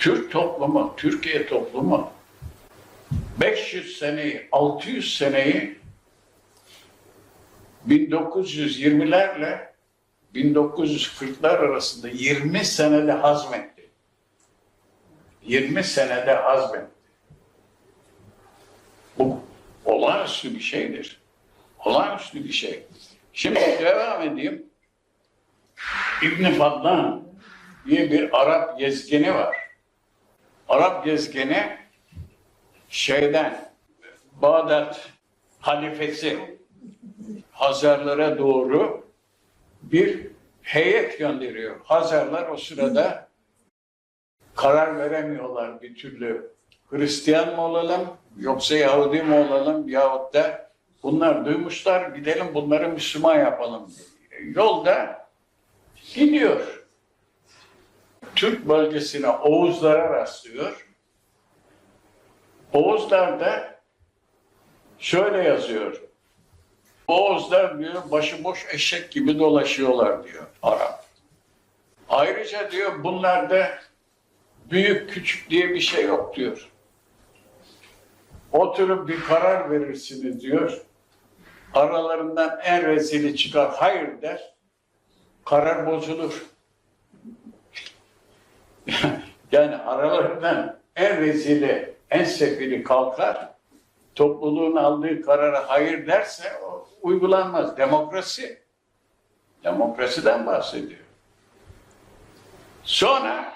Türk toplumu, Türkiye toplumu 500 seneyi, 600 seneyi 1920'lerle 1940'lar arasında 20 senede hazmetti. 20 senede hazmetti. Bu olağanüstü bir şeydir. Olağanüstü bir şey. Şimdi devam edeyim. İbn Fadlan diye bir Arap gezgini var. Arap gezgini şeyden Bağdat halifesi Hazarlara doğru bir heyet gönderiyor. Hazarlar o sırada karar veremiyorlar bir türlü. Hristiyan mı olalım yoksa Yahudi mi olalım yahut da bunlar duymuşlar gidelim bunları Müslüman yapalım. Yolda gidiyor. Türk bölgesine Oğuzlara rastlıyor. Oğuzlar da şöyle yazıyor. Oğuzlar diyor başıboş eşek gibi dolaşıyorlar diyor Arap. Ayrıca diyor bunlarda büyük küçük diye bir şey yok diyor. Oturup bir karar verirsiniz diyor. Aralarından en rezili çıkar hayır der. Karar bozulur. yani aralarından en rezili, en sefili kalkar. Topluluğun aldığı karara hayır derse o uygulanmaz. Demokrasi. Demokrasiden bahsediyor. Sonra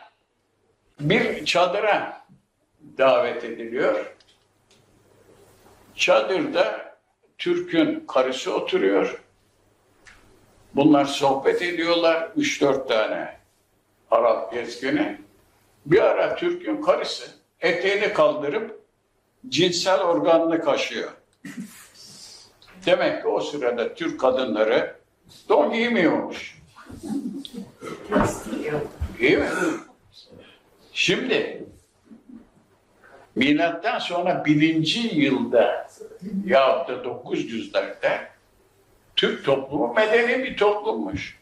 bir çadıra davet ediliyor. Çadırda Türk'ün karısı oturuyor. Bunlar sohbet ediyorlar. Üç dört tane Arap gezgini. Bir ara Türk'ün karısı eteğini kaldırıp cinsel organını kaşıyor. Demek ki o sırada Türk kadınları don giymiyormuş. İyi mi? Şimdi milattan sonra bininci yılda yahut da 900'lerde Türk toplumu medeni bir toplummuş.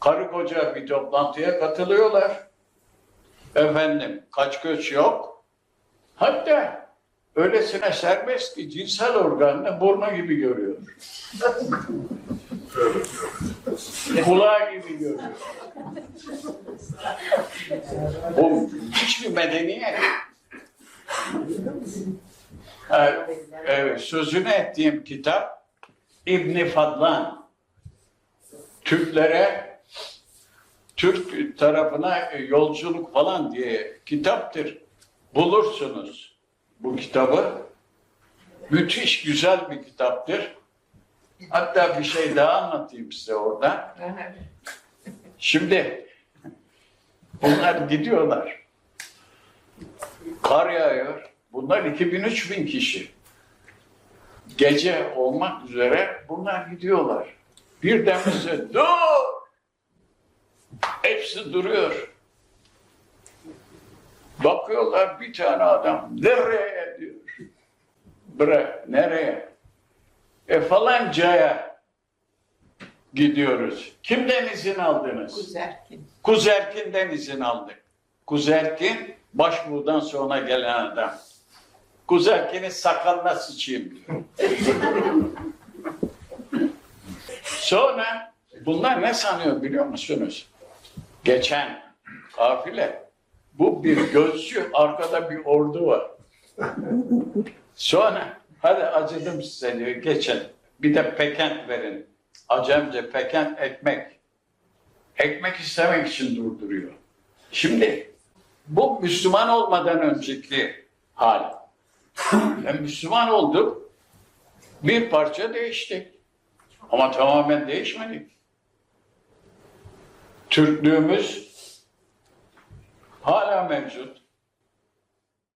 Karı koca bir toplantıya katılıyorlar. Efendim kaç göç yok. Hatta öylesine serbest ki cinsel organını burnu gibi görüyor. Kulağı gibi görüyor. Bu hiçbir medeniyet. Evet, evet, sözünü ettiğim kitap İbni Fadlan. Türklere Türk tarafına yolculuk falan diye kitaptır. Bulursunuz bu kitabı. Müthiş güzel bir kitaptır. Hatta bir şey daha anlatayım size orada. Şimdi bunlar gidiyorlar. Kar yağıyor. Bunlar 2000-3000 kişi. Gece olmak üzere bunlar gidiyorlar. Birden bize dur! Hepsi duruyor. Bakıyorlar bir tane adam nereye diyor. Bre, nereye? E falancaya gidiyoruz. Kimden izin aldınız? Kuzerkin. Kuzerkin'den izin aldık. Kuzerkin başbuğdan sonra gelen adam. Kuzerkin'in sakalına sıçayım diyor. sonra bunlar ne sanıyor biliyor musunuz? Geçen kafile bu bir gözcü arkada bir ordu var. Sonra hadi acıdım size diyor geçin. Bir de pekent verin. Acemce pekent ekmek. Ekmek istemek için durduruyor. Şimdi bu Müslüman olmadan önceki hal. Ben Müslüman olduk. Bir parça değiştik. Ama tamamen değişmedik. Türklüğümüz hala mevcut.